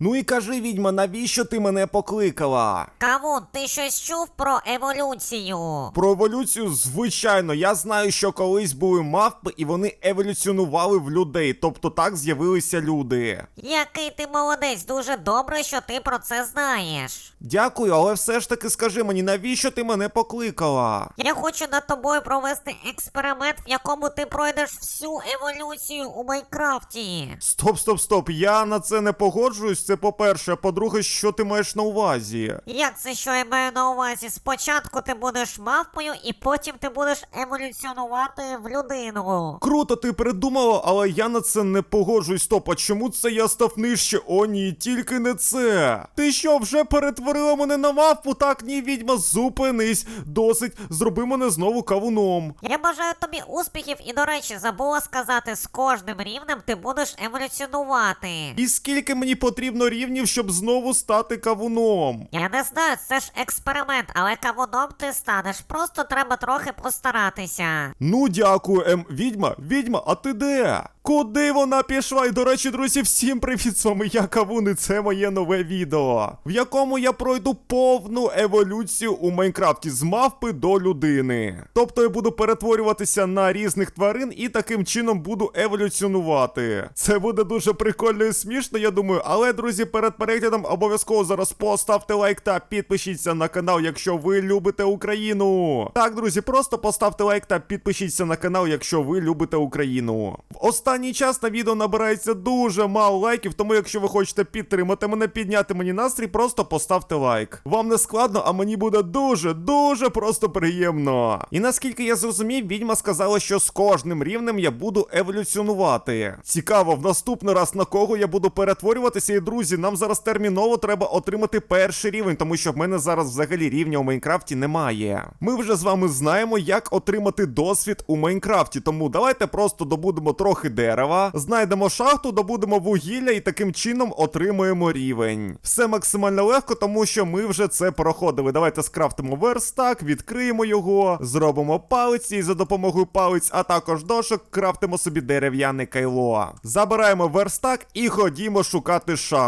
Ну і кажи, відьма, навіщо ти мене покликала? Кавун, ти щось чув про еволюцію? Про еволюцію, звичайно, я знаю, що колись були мавпи, і вони еволюціонували в людей, тобто так з'явилися люди. Який ти молодець, дуже добре, що ти про це знаєш. Дякую, але все ж таки скажи мені, навіщо ти мене покликала? Я хочу над тобою провести експеримент, в якому ти пройдеш всю еволюцію у Майнкрафті. Стоп, стоп, стоп, я на це не погоджуюсь. Це по-перше, а по-друге, що ти маєш на увазі? Як це що я маю на увазі? Спочатку ти будеш мавпою, і потім ти будеш еволюціонувати в людину. Круто, ти придумала, але я на це не погоджуюсь. Стоп, а чому це я став нижче? О, ні, тільки не це. Ти що, вже перетворила мене на мавпу? Так, ні, відьма, зупинись. Досить, зроби мене знову кавуном. Я бажаю тобі успіхів і, до речі, забула сказати, з кожним рівнем ти будеш еволюціонувати. І скільки мені потрібно рівнів, щоб знову стати кавуном? Я не знаю, це ж експеримент, але кавуном ти станеш. Просто треба трохи постаратися. Ну, дякую, ем, відьма, відьма, а ти де? Куди вона пішла? І до речі, друзі, всім привіт! З вами я Кавун, і це моє нове відео, в якому я пройду повну еволюцію у Майнкрафті з мавпи до людини. Тобто я буду перетворюватися на різних тварин і таким чином буду еволюціонувати. Це буде дуже прикольно і смішно, я думаю. Але, друзі, перед переглядом обов'язково зараз поставте лайк та підпишіться на канал, якщо ви любите Україну. Так, друзі, просто поставте лайк та підпишіться на канал, якщо ви любите Україну. В останній час на відео набирається дуже мало лайків, тому якщо ви хочете підтримати мене, підняти мені настрій, просто поставте лайк. Вам не складно, а мені буде дуже, дуже просто приємно. І наскільки я зрозумів, відьма сказала, що з кожним рівнем я буду еволюціонувати. Цікаво, в наступний раз на кого я буду перетворюватися, і друзі, нам зараз терміново треба отримати перший рівень, тому що в мене зараз взагалі рівня у Майнкрафті немає. Ми вже з вами знаємо, як отримати досвід у Майнкрафті, тому давайте просто добудемо трохи дерева, знайдемо шахту, добудемо вугілля і таким чином отримуємо рівень. Все максимально легко, тому що ми вже це проходили. Давайте скрафтимо верстак, відкриємо його, зробимо палиці і за допомогою палиць, а також дошок крафтимо собі дерев'яне кайло. Забираємо верстак і ходімо шукати шахту.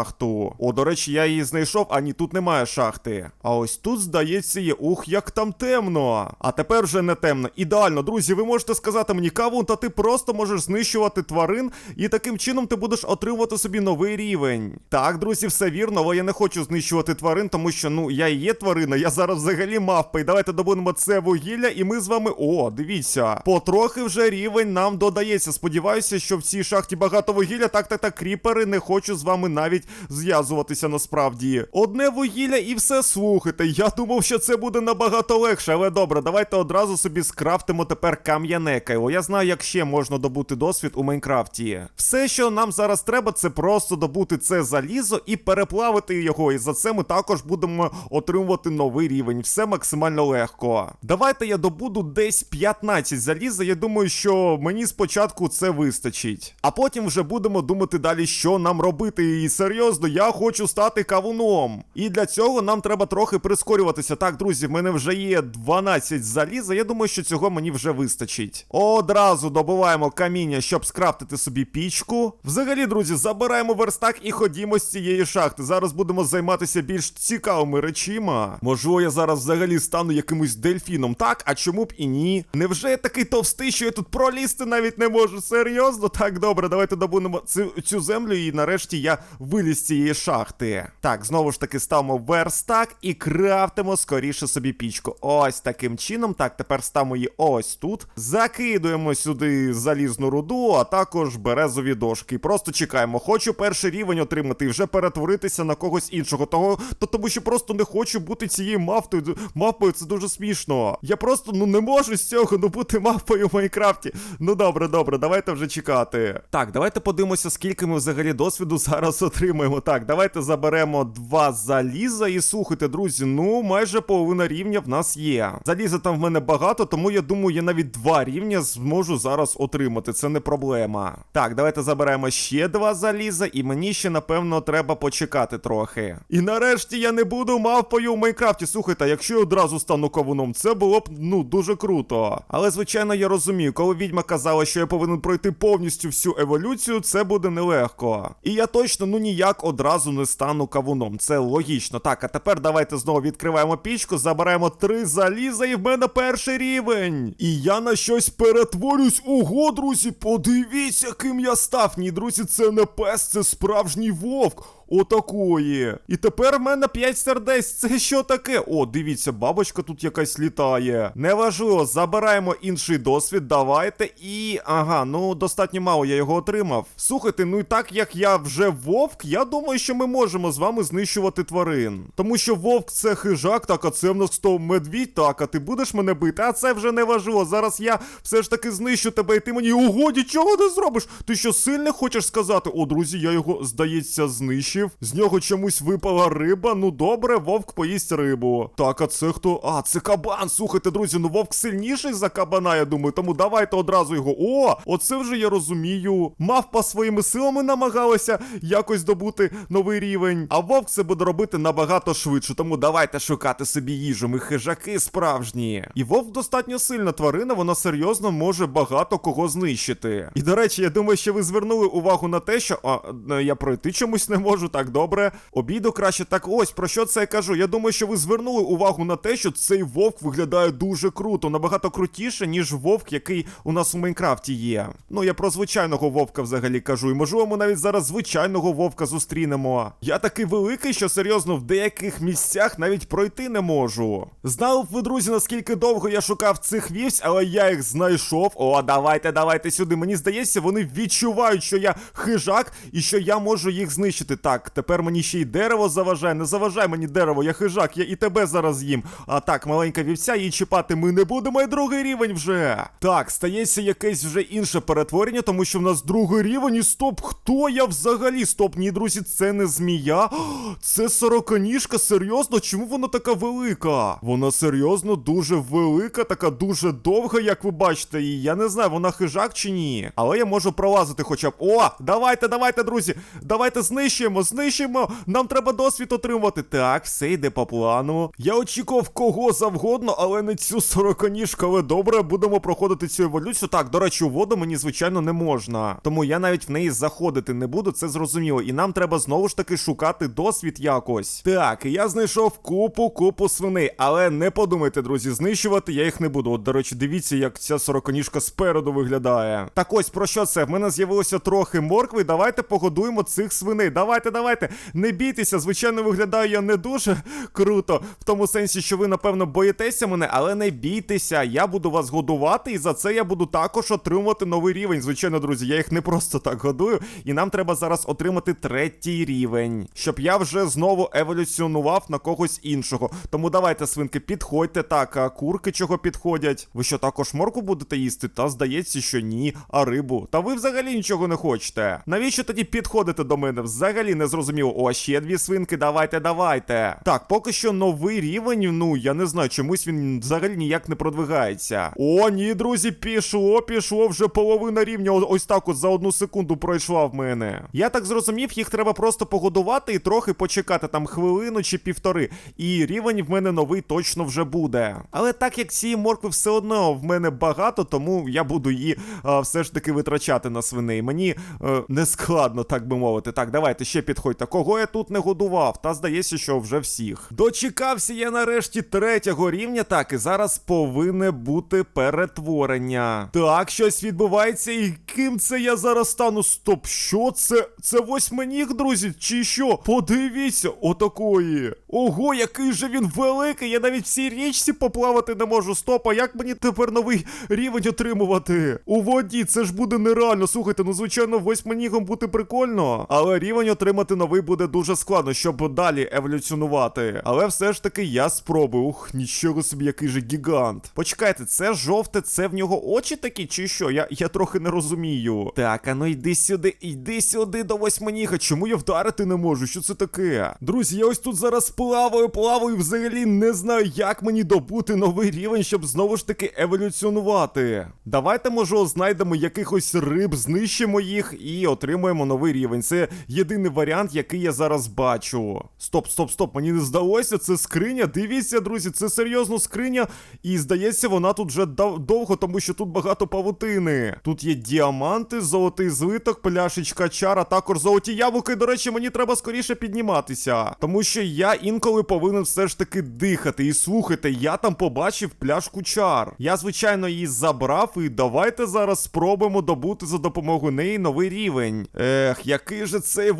О, до речі, я її знайшов, а ні, тут немає шахти. А ось тут, здається, є. Ух, як там темно. А тепер вже не темно. Ідеально, друзі, ви можете сказати мені, кавун, та ти просто можеш знищувати тварин, і таким чином ти будеш отримувати собі новий рівень. Так, друзі, все вірно, але я не хочу знищувати тварин, тому що ну я і є тварина, я зараз взагалі мавпа. І давайте добудемо це вугілля, і ми з вами. О, дивіться, потрохи вже рівень нам додається. Сподіваюся, що в цій шахті багато вугілля. Так, так, так, кріпери, не хочу з вами навіть зв'язуватися насправді. Одне вугілля і все слухайте. Я думав, що це буде набагато легше, але добре, давайте одразу собі скрафтимо тепер кам'яне кайло. Я знаю, як ще можна добути досвід у Майнкрафті. Все, що нам зараз треба, це просто добути це залізо і переплавити його. І за це ми також будемо отримувати новий рівень. Все максимально легко. Давайте я добуду десь 15 заліза. Я думаю, що мені спочатку це вистачить. А потім вже будемо думати далі, що нам робити. І серйозно, я хочу стати кавуном. І для цього нам треба трохи прискорюватися. Так, друзі, в мене вже є 12 заліза. Я думаю, що цього мені вже вистачить. Одразу добуваємо каміння, щоб скрафтити собі пічку. Взагалі, друзі, забираємо верстак і ходімо з цієї шахти. Зараз будемо займатися більш цікавими речима. Можливо, я зараз взагалі стану якимось дельфіном, так? А чому б і ні? Невже я такий товстий, що я тут пролізти навіть не можу? Серйозно? Так, добре, давайте добудемо цю, цю землю, і нарешті я виліз з цієї шахти. Так, знову ж таки ставимо верстак і крафтимо скоріше собі пічку. Ось таким чином. Так, тепер ставимо її ось тут. Закидуємо сюди залізну руду, а також березові дошки. Просто чекаємо. Хочу перший рівень отримати і вже перетворитися на когось іншого. Того, то тому що просто не хочу бути цією мавпою. Мавпою це дуже смішно. Я просто ну не можу з цього ну бути мавпою в Майнкрафті. Ну добре, добре, давайте вже чекати. Так, давайте подивимося, скільки ми взагалі досвіду зараз отримаємо. Так, давайте заберемо два заліза і слухайте, друзі. Ну, майже половина рівня в нас є. Заліза там в мене багато, тому я думаю, я навіть два рівня зможу зараз отримати. Це не проблема. Так, давайте заберемо ще два заліза, і мені ще, напевно, треба почекати трохи. І нарешті я не буду мавпою в Майнкрафті. Слухайте, якщо я одразу стану кавуном, це було б ну дуже круто. Але звичайно, я розумію, коли відьма казала, що я повинен пройти повністю всю еволюцію, це буде нелегко. І я точно ну ніяк ніяк одразу не стану кавуном. Це логічно. Так, а тепер давайте знову відкриваємо пічку, забираємо три заліза, і в мене перший рівень. І я на щось перетворюсь. Ого, друзі, подивіться, ким я став. Ні, друзі, це не пес, це справжній вовк. Отакої. І тепер в мене 5 сердець. Це що таке? О, дивіться, бабочка тут якась літає. Неважливо, забираємо інший досвід, давайте. І. Ага, ну достатньо мало я його отримав. Слухайте, ну і так як я вже вовк, я думаю, що ми можемо з вами знищувати тварин. Тому що вовк це хижак, так, а це в нас хто медвідь, так, а ти будеш мене бити, а це вже не важливо. Зараз я все ж таки знищу тебе, і ти мені ого, нічого не зробиш. Ти що сильно хочеш сказати? О, друзі, я його, здається, знищив. З нього чомусь випала риба. Ну добре, вовк поїсть рибу. Так, а це хто? А, це кабан. Слухайте, друзі, ну вовк сильніший за кабана, я думаю. Тому давайте одразу його. О, оце вже я розумію. Мавпа своїми силами намагалася якось добути новий рівень. А вовк це буде робити набагато швидше. Тому давайте шукати собі їжу. Ми хижаки справжні. І вовк достатньо сильна тварина, вона серйозно може багато кого знищити. І до речі, я думаю, що ви звернули увагу на те, що а, е, я пройти чомусь не можу. Так, добре. Обіду краще. Так ось про що це я кажу. Я думаю, що ви звернули увагу на те, що цей вовк виглядає дуже круто, набагато крутіше, ніж вовк, який у нас у Майнкрафті є. Ну я про звичайного вовка взагалі кажу. І можливо, ми навіть зараз звичайного вовка зустрінемо. Я такий великий, що серйозно в деяких місцях навіть пройти не можу. Знали б ви, друзі, наскільки довго я шукав цих вівць, але я їх знайшов. О, давайте, давайте сюди. Мені здається, вони відчувають, що я хижак і що я можу їх знищити. Так, тепер мені ще й дерево заважає. Не заважай мені дерево, я хижак, я і тебе зараз їм. А так, маленька вівця, її чіпати ми не будемо, і другий рівень вже. Так, стається якесь вже інше перетворення, тому що в нас другий рівень. І стоп, хто я взагалі? Стоп, ні, друзі, це не змія. Це сороконіжка, серйозно? Чому вона така велика? Вона серйозно дуже велика, така дуже довга, як ви бачите. І я не знаю, вона хижак чи ні. Але я можу пролазити хоча б. О, давайте, давайте, друзі. Давайте знищуємо, знищуємо. Нам треба досвід отримувати. Так, все йде по плану. Я очікував кого завгодно, але не цю сороконіжку. Але добре, будемо проходити цю еволюцію. Так, до речі, у воду мені, звичайно, не можна. Тому я навіть в неї заходити не буду, це зрозуміло. І нам треба знову ж таки шукати досвід якось. Так, я знайшов купу, купу свиней, але не подумайте, друзі, знищувати я їх не буду. От, до речі, дивіться, як ця сороконіжка спереду виглядає. Так ось про що це? В мене з'явилося трохи моркви. Давайте погодуємо цих свиней. Давайте, давайте. Не бійтеся, звичайно, виглядаю я не дуже круто, в тому сенсі, що ви, напевно, боїтеся мене, але не бійтеся. Я буду вас годувати, і за це я буду також отримувати новий рівень. Звичайно, друзі, я їх не просто так годую, і нам треба зараз отримати третій рівень, щоб я вже знову еволюціонував на когось іншого. Тому давайте, свинки, підходьте. Так, а курки чого підходять? Ви що також морку будете їсти? Та здається, що ні. А рибу? Та ви взагалі нічого не хочете. Навіщо тоді підходите до мене? Взагалі не зрозуміло. О, ще дві свинки, давайте, давайте. Так, поки що новий рівень. Ну я не знаю, чомусь він взагалі ніяк не продвигається. О, ні, друзі, пішло, пішло вже половина рівня. Ось так от за одну секунду пройшла в мене. Я так зрозумів, їх треба просто погодувати і трохи почекати там хвилину чи півтори. І рівень в мене новий точно вже буде. Але так як цієї моркви все одно в мене багато, тому я буду її а, все ж таки витрачати на свиней. Мені е, не складно, так би мовити. Так, давайте ще підходьте. Кого я тут не годував? Та здається, що вже всіх. Дочекався я нарешті третього рівня. Так, і зараз повинне бути перетворення. Так, щось відбувається, і ким це я зараз стану? Стоп, що це? Це восьминіг, друзі, чи що? Подивіться, отакої. Ого, який же він великий! Я навіть в річці поплавати не можу. Стоп, а як мені тепер новий рівень отримувати? У воді це ж буде нереально. Слухайте, ну звичайно, восьминігом бути прикольно. Але рівень отримати новий буде дуже складно, щоб далі еволюціонувати. Але все ж таки я спробую. Ух, нічого собі, який же гігант. Почекайте, це жовте, це в нього очі такі, чи що? Я, я трохи не розумію. Так, а ну йди сюди, йди сюди до восьминіга. Чому я вдарити не можу? Що це таке? Друзі, я ось тут зараз плаваю, плаваю, взагалі не знаю, як мені добути новий рівень, щоб знову ж таки еволюціонувати. Давайте, може, знайдемо якихось риб, знищимо їх і отримаємо новий рівень. Це єдиний варіант, який я зараз бачу. Стоп, стоп, стоп, мені не здалося, це скриня. Дивіться, друзі, це серйозно скриня. І здається, вона тут вже довго, тому що тут багато павутини. Тут є діаманти, золотий злиток, пляшечка чара, також золоті яблуки. До речі, мені треба скоріше підніматися. Тому що я інколи повинен все ж таки дихати. І слухайте, я там побачив пляшку чар. Я, звичайно, її забрав, і давайте зараз спробуємо добути за допомогою неї новий рівень. Ех, який же цей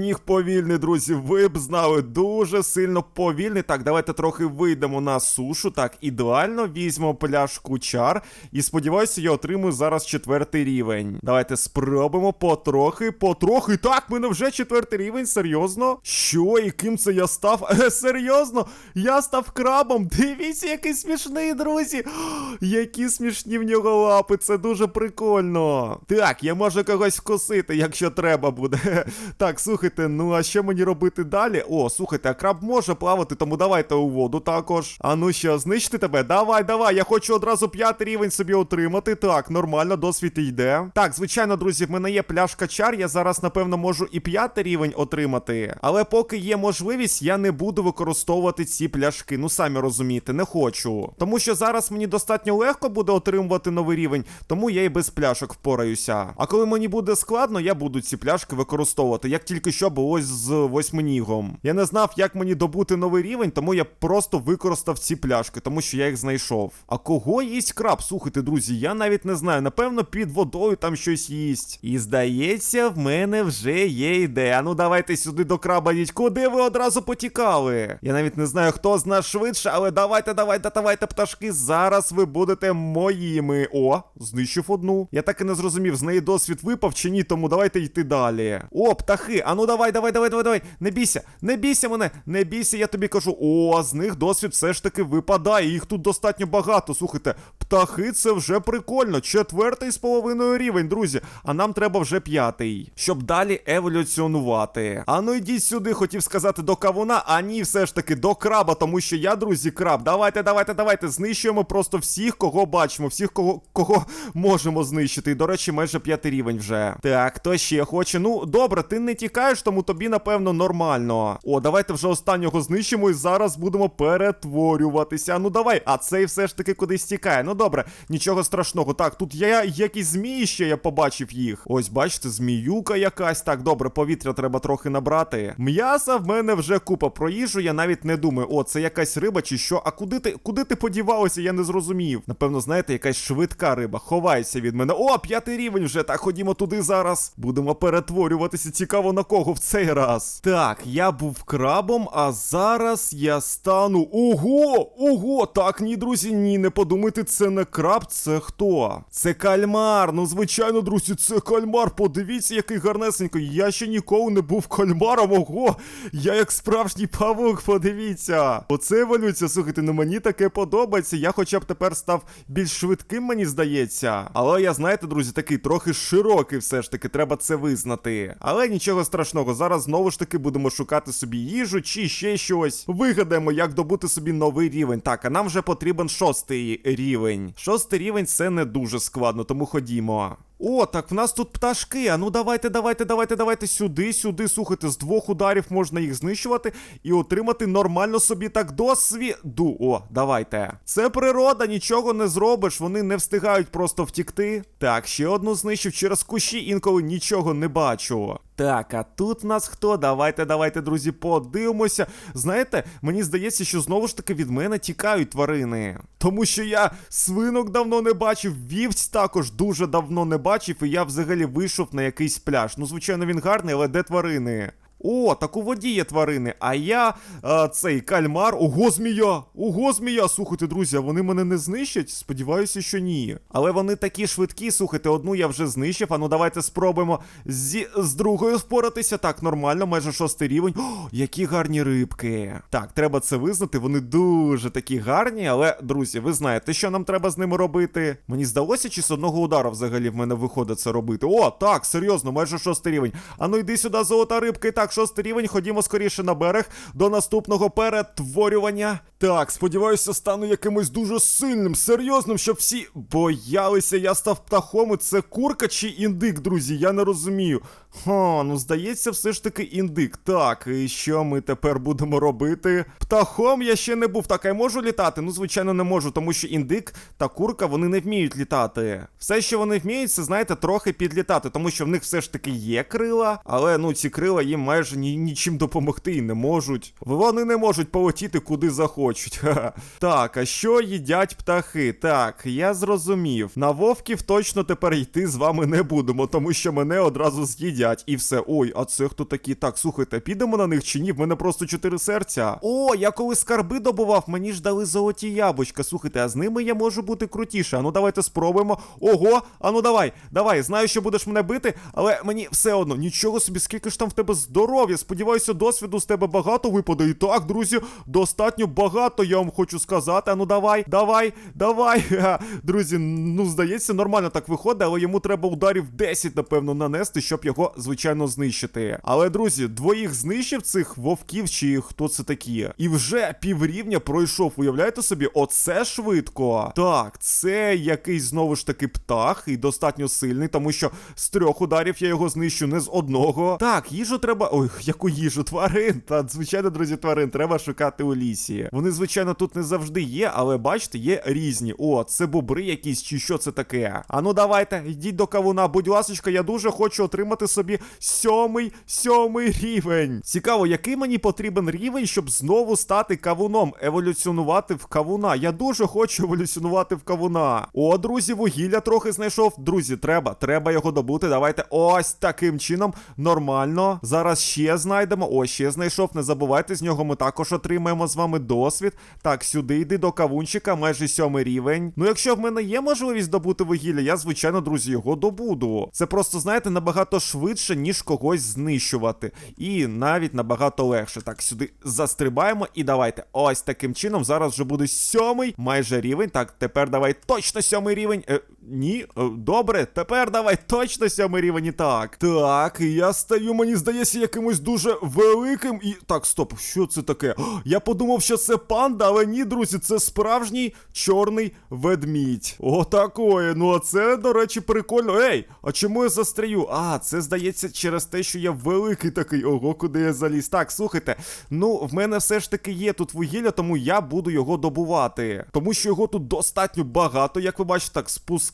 восьминіг повільний, друзі. Ви б знали, дуже сильно повільний. Так, давайте трохи вийдемо на сушу. Так, ідеально візьмемо пляшку чар. І сподіваюся, я отримую зараз четвертий рівень. Давайте спробуємо потрохи, потрохи. Так, мене вже четвертий рівень, серйозно? Що, і ким це я став? Е, серйозно? Я став крабом. Дивіться, який смішний, друзі. Які смішні в нього лапи, це дуже прикольно. Так, я можу когось вкусити, якщо треба буде. Так, слухайте, ну а що мені робити далі? О, слухайте, а краб може плавати, тому давайте у воду також. А ну що, знищити тебе? Давай, давай, я хочу одразу п'ятий рівень собі отримати. Так, нормально, досвід йде. Так, звичайно, друзі, в мене є пляшка чар, я зараз, напевно, можу і п'ятий рівень отримати. Але поки є можливість, я не буду використовувати ці пляшки. Ну самі розумієте, не хочу. Тому що зараз мені достатньо легко буде отримувати новий рівень, тому я і без пляшок впораюся. А коли мені буде складно, я буду ці пляшки використовувати, як тільки що було з восьминігом. Я не знав, як мені добути новий рівень, тому я просто використав ці пляшки, тому що я їх знайшов. А кого їсть краб? Слухайте, друзі, я навіть не знаю. Напевно, під водою там щось їсть. І здається, в мене вже є ідея. Ну давайте сюди до краба їдь. Куди ви одразу потікали? Я навіть не знаю, хто з нас швидше, але давайте, давайте, давайте, пташки. Зараз ви будете моїми. О, знищив одну. Я так і не зрозумів, з неї досвід випав чи ні, тому давайте йти далі. О, птахи, а ну давай, давай, давай, давай, давай. Не бійся, не бійся мене, не бійся, я тобі кажу. О, а з них досвід все ж таки випадає. Їх тут достатньо багато. Слухайте, птахи це вже прикольно. Четвертий з половиною рівень, друзі. А нам треба вже п'ятий, щоб далі еволюціонувати. А ну йдіть сюди, хотів сказати до кавуна, а ні, все ж таки до краба, тому що я, друзі, краб. Давайте, давайте, давайте. Знищуємо просто всіх, кого бачимо, всіх, кого, кого можемо знищити. І, до речі, майже п'ятий рівень вже. Так, хто ще хоче? Ну, добре, ти не тікаєш, тому тобі, напевно, нормально. О, давайте вже останнього знищимо і зараз будемо перетворюватися. Ну давай, а цей все ж таки кудись тікає. Ну добре, нічого страшного. Так, тут є якісь змії ще, я побачив їх. Ось, бачите, зміюка якась. Так, добре, повітря треба трохи набрати. М'яса в мене вже купа про їжу, я навіть не думаю. О, це якась риба чи що? А куди ти куди ти подівалася? Я не зрозумів. Напевно, знаєте, якась швидка риба. Ховайся від мене. О, п'ятий рівень вже. Так, ходімо туди зараз. Будемо перетворюватися. Цікаво на кого в цей раз. Так, я був крабом, а зараз я стану. Ого! Ого! Так, ні, друзі, ні, не подумайте, це не краб, це хто? Це кальмар. Ну, звичайно, друзі, це кальмар. Подивіться, який гарнесенький. Я ще ніколи не був кальмаром. Ого! Я як справжній павук, подивіться. Оце еволюція, слухайте, ну мені таке подобається. Я хоча б тепер став більш швидким, мені здається. Але я, знаєте, друзі, такий трохи широкий все ж таки, треба це визнати. Але нічого страшного, зараз знову ж таки будемо шукати собі їжу чи ще щось. Вигадаємо, як добути собі новий рівень. Так, а нам вже потрібен шостий рівень. Шостий рівень це не дуже складно, тому ходімо. О, так в нас тут пташки. А ну давайте, давайте, давайте, давайте сюди, сюди. Слухайте, з двох ударів можна їх знищувати і отримати нормально собі так досвіду. О, давайте. Це природа, нічого не зробиш. Вони не встигають просто втікти. Так, ще одну знищив через кущі, інколи нічого не бачу. Так, а тут в нас хто? Давайте, давайте, друзі, подивимося. Знаєте, мені здається, що знову ж таки від мене тікають тварини. Тому що я свинок давно не бачив, вівць також дуже давно не бачив, і я взагалі вийшов на якийсь пляж. Ну, звичайно, він гарний, але де тварини? О, так у воді є тварини. А я а, цей кальмар. Ого, змія! Ого, змія! Слухайте, друзі, вони мене не знищать? Сподіваюся, що ні. Але вони такі швидкі, слухайте, одну я вже знищив. А ну давайте спробуємо зі, з другою впоратися. Так, нормально, майже шостий рівень. О, які гарні рибки. Так, треба це визнати. Вони дуже такі гарні, але, друзі, ви знаєте, що нам треба з ними робити? Мені здалося, чи з одного удару взагалі в мене виходить це робити. О, так, серйозно, майже шостий рівень. А ну йди сюди, золота рибка. І так, Так, шостий рівень, ходімо скоріше на берег до наступного перетворювання. Так, сподіваюся, стану якимось дуже сильним, серйозним, щоб всі боялися, я став птахом, і це курка чи індик, друзі, я не розумію. Ха, ну здається, все ж таки індик. Так, і що ми тепер будемо робити? Птахом я ще не був. Так, а я можу літати? Ну, звичайно, не можу, тому що індик та курка вони не вміють літати. Все, що вони вміють, це знаєте, трохи підлітати, тому що в них все ж таки є крила, але ну ці крила їм майже ні, нічим допомогти і не можуть. Вони не можуть полетіти куди захочуть. Так, а що їдять птахи? Так, я зрозумів. На вовків точно тепер йти з вами не будемо, тому що мене одразу з'їдять. І все. Ой, а це хто такі? Так, слухайте, підемо на них чи ні? В мене просто чотири серця. О, я коли скарби добував, мені ж дали золоті яблучка. Слухайте, а з ними я можу бути крутіше. Ану, давайте спробуємо. Ого, ану давай, давай. Знаю, що будеш мене бити, але мені все одно. Нічого собі, скільки ж там в тебе здоров'я. Сподіваюся, досвіду з тебе багато випаде. І так, друзі, достатньо багато, я вам хочу сказати. Ану, давай, давай, давай. Друзі, ну здається, нормально так виходить, але йому треба ударів 10, напевно, нанести, щоб його, звичайно, знищити. Але, друзі, двоїх знищив цих вовків, чи хто це такі. І вже піврівня пройшов. Уявляєте собі, оце швидко. Так, це якийсь знову ж таки птах, і достатньо сильний, тому що з трьох ударів я його знищу, не з одного. Так, їжу треба. Ой, яку їжу? Тварин. Та звичайно, друзі, тварин треба шукати у лісі. Вони, звичайно, тут не завжди є, але бачите, є різні. О, це бобри якісь, чи що це таке? А ну давайте, йдіть до кавуна. Будь ласочка, я дуже хочу отримати собі сьомий, сьомий рівень. Цікаво, який мені потрібен рівень, щоб знову стати кавуном, еволюціонувати в кавуна. Я дуже хочу еволюціонувати в кавуна. О, друзі, вугілля трохи знайшов. Друзі, треба, треба його добути. Давайте ось таким чином. Нормально. Зараз ще знайдемо. О, ще знайшов. Не забувайте, з нього ми також отримаємо з вами досвід. Так, сюди йди до кавунчика, майже сьомий рівень. Ну, якщо в мене є можливість добути вугілля, я, звичайно, друзі, його добуду. Це просто, знаєте, набагато швидше, ніж когось знищувати. І навіть набагато легше. Так, сюди застрибаємо і давайте. Ось таким чином. Зараз вже буде сьомий, майже рівень. Так, тепер давай точно сьомий рівень. Ні, е, добре, тепер давай точно сьомий рівень і так. Так, я стаю, мені здається, якимось дуже великим. І. Так, стоп, що це таке? Я подумав, що це панда, але ні, друзі, це справжній чорний ведмідь. Отакої. Ну, а це, до речі, прикольно. Ей, а чому я застрію? А, це здається через те, що я великий такий. Ого, куди я заліз. Так, слухайте. Ну, в мене все ж таки є тут вугілля, тому я буду його добувати. Тому що його тут достатньо багато, як ви бачите, так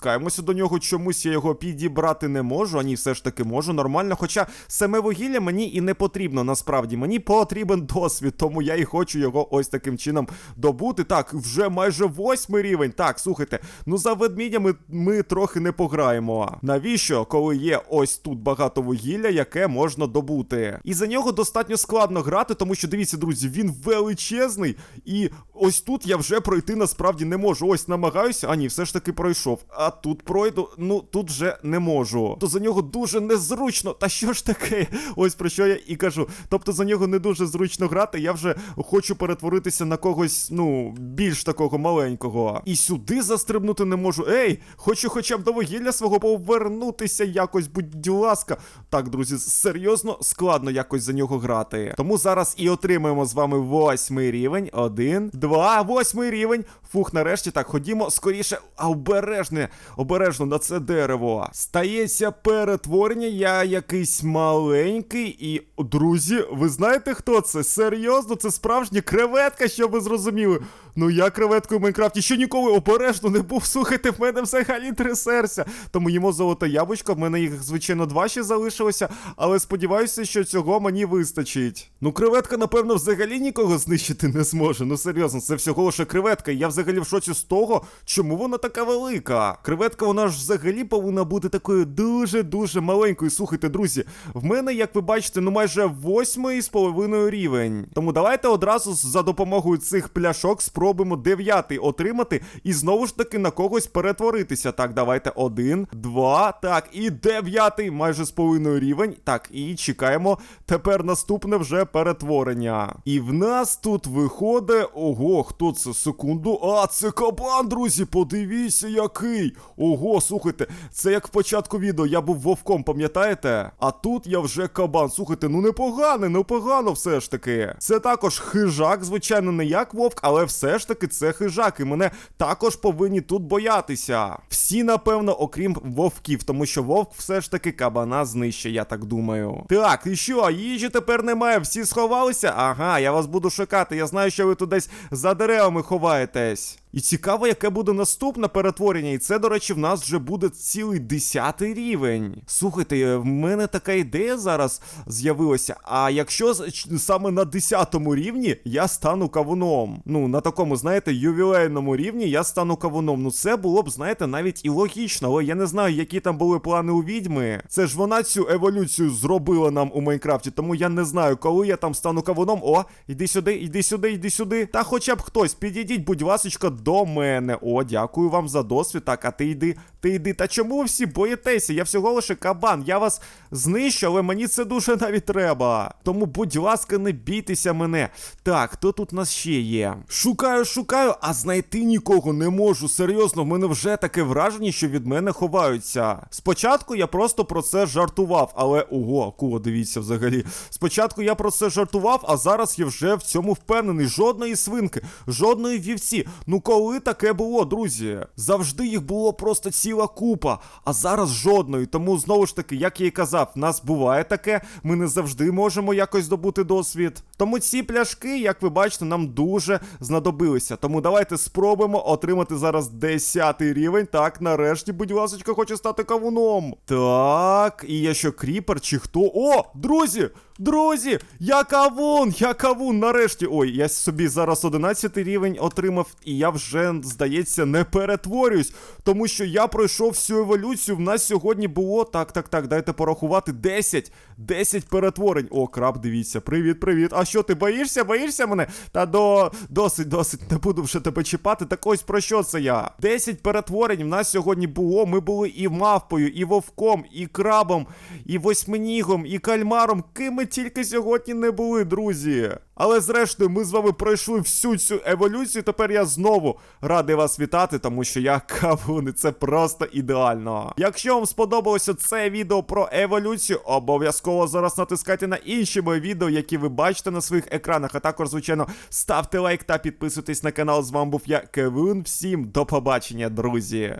спускаємося до нього. Чомусь я його підібрати не можу, а ні, все ж таки можу нормально. Хоча саме вугілля мені і не потрібно насправді. Мені потрібен досвід, тому я і хочу його ось таким чином добути. Так, вже майже восьмий рівень. Так, слухайте, ну за ведмідями ми трохи не пограємо. Навіщо, коли є ось тут багато вугілля, яке можна добути? І за нього достатньо складно грати, тому що дивіться, друзі, він величезний, і ось тут я вже пройти насправді не можу. Ось намагаюся, а ні, все ж таки пройшов. А тут пройду, ну тут вже не можу. То за нього дуже незручно. Та що ж таке? Ось про що я і кажу. Тобто за нього не дуже зручно грати. Я вже хочу перетворитися на когось, ну, більш такого маленького. І сюди застрибнути не можу. Ей, хочу хоча б до вугілля свого повернутися якось, будь ласка. Так, друзі, серйозно складно якось за нього грати. Тому зараз і отримаємо з вами восьмий рівень. Один, два, восьмий рівень. Фух, нарешті так, ходімо скоріше, а обережне, обережно на це дерево. Стається перетворення, я якийсь маленький. І, друзі, ви знаєте, хто це? Серйозно, це справжня креветка, щоб ви зрозуміли. Ну я креветкою в Майнкрафті ще ніколи обережно не був. Слухайте, в мене взагалі три серця. Тому їмо золоте яблучко. В мене їх, звичайно, два ще залишилося, але сподіваюся, що цього мені вистачить. Ну, креветка, напевно, взагалі нікого знищити не зможе. Ну серйозно, це всього лише креветка. І я взагалі в шоці з того, чому вона така велика. Креветка, вона ж взагалі повинна бути такою дуже-дуже маленькою. Слухайте, друзі, в мене, як ви бачите, ну майже восьмий з половиною рівень. Тому давайте одразу за допомогою цих пляшок спробуємо дев'ятий отримати і знову ж таки на когось перетворитися. Так, давайте один, два, так, і дев'ятий, майже з половиною рівень. Так, і чекаємо. Тепер наступне вже перетворення. І в нас тут виходить. Ого, хто це? Секунду. А, це кабан, друзі, подивіться, який. Ого, слухайте, це як в початку відео, я був вовком, пам'ятаєте? А тут я вже кабан. Слухайте, ну непогано, непогано все ж таки. Це також хижак, звичайно, не як вовк, але все ж таки це хижак, і мене також повинні тут боятися. Всі, напевно, окрім вовків, тому що вовк все ж таки кабана знищує, я так думаю. Так, і що, їжі тепер немає, всі сховалися? Ага, я вас буду шукати. Я знаю, що ви тут десь за деревами ховаєтесь. І цікаво, яке буде наступне перетворення. І це, до речі, в нас вже буде цілий десятий рівень. Слухайте, в мене така ідея зараз з'явилася. А якщо саме на десятому рівні я стану кавуном? Ну, на такому, знаєте, ювілейному рівні я стану кавуном. Ну, це було б, знаєте, навіть і логічно, але я не знаю, які там були плани у відьми. Це ж вона цю еволюцію зробила нам у Майнкрафті, тому я не знаю, коли я там стану кавуном. О, іди сюди, іди сюди, іди сюди. Та хоча б хтось, підійдіть, будь ласочка, до мене. О, дякую вам за досвід. Так, а ти йди, ти йди. Та чому ви всі боїтеся? Я всього лише кабан. Я вас знищу, але мені це дуже навіть треба. Тому, будь ласка, не бійтеся мене. Так, хто тут у нас ще є? Шукаю, шукаю, а знайти нікого не можу. Серйозно, в мене вже таке враження, що від мене ховаються. Спочатку я просто про це жартував, але ого, акула, дивіться взагалі. Спочатку я про це жартував, а зараз я вже в цьому впевнений. Жодної свинки, жодної вівці. Ну коли таке було, друзі? Завжди їх було просто ціла купа, а зараз жодної. Тому знову ж таки, як я і казав, в нас буває таке, ми не завжди можемо якось здобути досвід. Тому ці пляшки, як ви бачите, нам дуже знадобилися. Тому давайте спробуємо отримати зараз 10 рівень. Так, нарешті, будь ласка, хочу стати кавуном. Так, і я що, кріпер чи хто? О, друзі! Друзі, я кавун, я кавун, нарешті. Ой, я собі зараз 11 рівень отримав, і я здається, не перетворююсь, тому що я пройшов всю еволюцію. В нас сьогодні було. Так, так, так, дайте порахувати 10. 10 перетворень. О, краб, дивіться. Привіт, привіт. А що, ти боїшся? Боїшся мене? Та до досить, досить, не буду вже тебе чіпати. Так ось про що це я? 10 перетворень в нас сьогодні було. Ми були і мавпою, і вовком, і крабом, і восьминігом, і кальмаром. Ким ми тільки сьогодні не були, друзі. Але зрештою, ми з вами пройшли всю цю еволюцію. Тепер я знову радий вас вітати, тому що я кавун, і це просто ідеально. Якщо вам сподобалося це відео про еволюцію, обов'язково зараз натискайте на інші мої відео, які ви бачите на своїх екранах. А також, звичайно, ставте лайк та підписуйтесь на канал. З вами був я Кевун. Всім до побачення, друзі.